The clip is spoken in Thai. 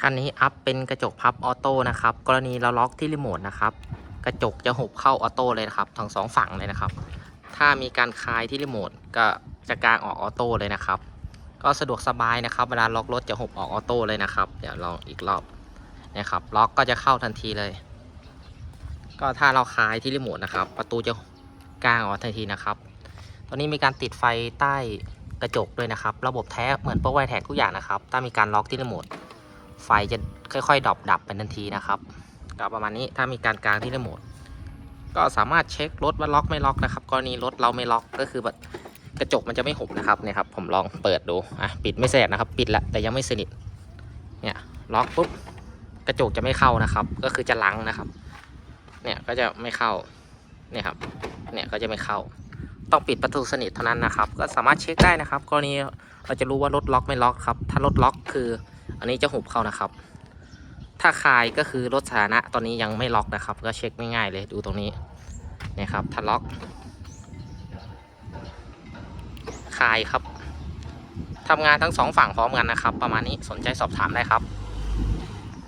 คันนี้อัพเป็นกระจกพับออโต้นะครับ กรณีเราล็อกที่รีโมทนะครับ กระจกจะหุบเข้าออโต้เลยนะครับ ทั้งสองฝั่งเลยนะครับ ถ้ามีการคลายที่รีโมทก็จะกางออกออโต้เลยนะครับ ก็สะดวกสบายนะครับ เวลาล็อกรถจะหุบออกออโต้เลยนะครับ เดี๋ยวลองอีกรอบนะครับ ล็อกก็จะเข้าทันทีเลย ก็ถ้าเราคลายที่รีโมทนะครับ ประตูจะกางออกทันทีนะครับ ตอนนี้มีการติดไฟใต้กระจกด้วยนะครับ ระบบแท้เหมือนโปรไวแท็กทุกอย่างนะครับ ถ้ามีการล็อกที่รีโมท ไฟจะค่อยๆดับดับไปทันทีนะครับก็ประมาณนี้ถ้ามีการกลางที่รีโมทก็สามารถเช็ครถว่าล็อกไม่ล็อกนะครับกรณีรถเราไม่ล็อกก็คือแบบกระจกมันจะไม่หุบนะครับเนี่ยครับผมลองเปิดดูอะปิดไม่แสบนะครับ ปิดแล้วแต่ยังไม่สนิทเนี่ยล็อกปุ๊บกระจกจะไม่เข้านะครับ ก็คือจะลังนะครับ เนี่ยก็จะไม่เข้าเนี่ยครับเนี่ยก็จะไม่เข้า ต้องปิดประตูสนิทเท่านั้นนะครับ ก็สามารถเช็คได้นะครับ กรณีเราจะรู้ว่ารถล็อกไม่ล็อกครับ ถ้ารถล็อกคือ อันนี้จะหุบเข้านะครับ ถ้าคลายก็คือรถสถานะตอนนี้ยังไม่ล็อกนะครับ ก็เช็คง่ายๆเลยดูตรงนี้นี่ครับถ้าล็อกคลายครับทำงานทั้งสองฝั่งพร้อมกันนะครับ ประมาณนี้สนใจสอบถามได้ครับ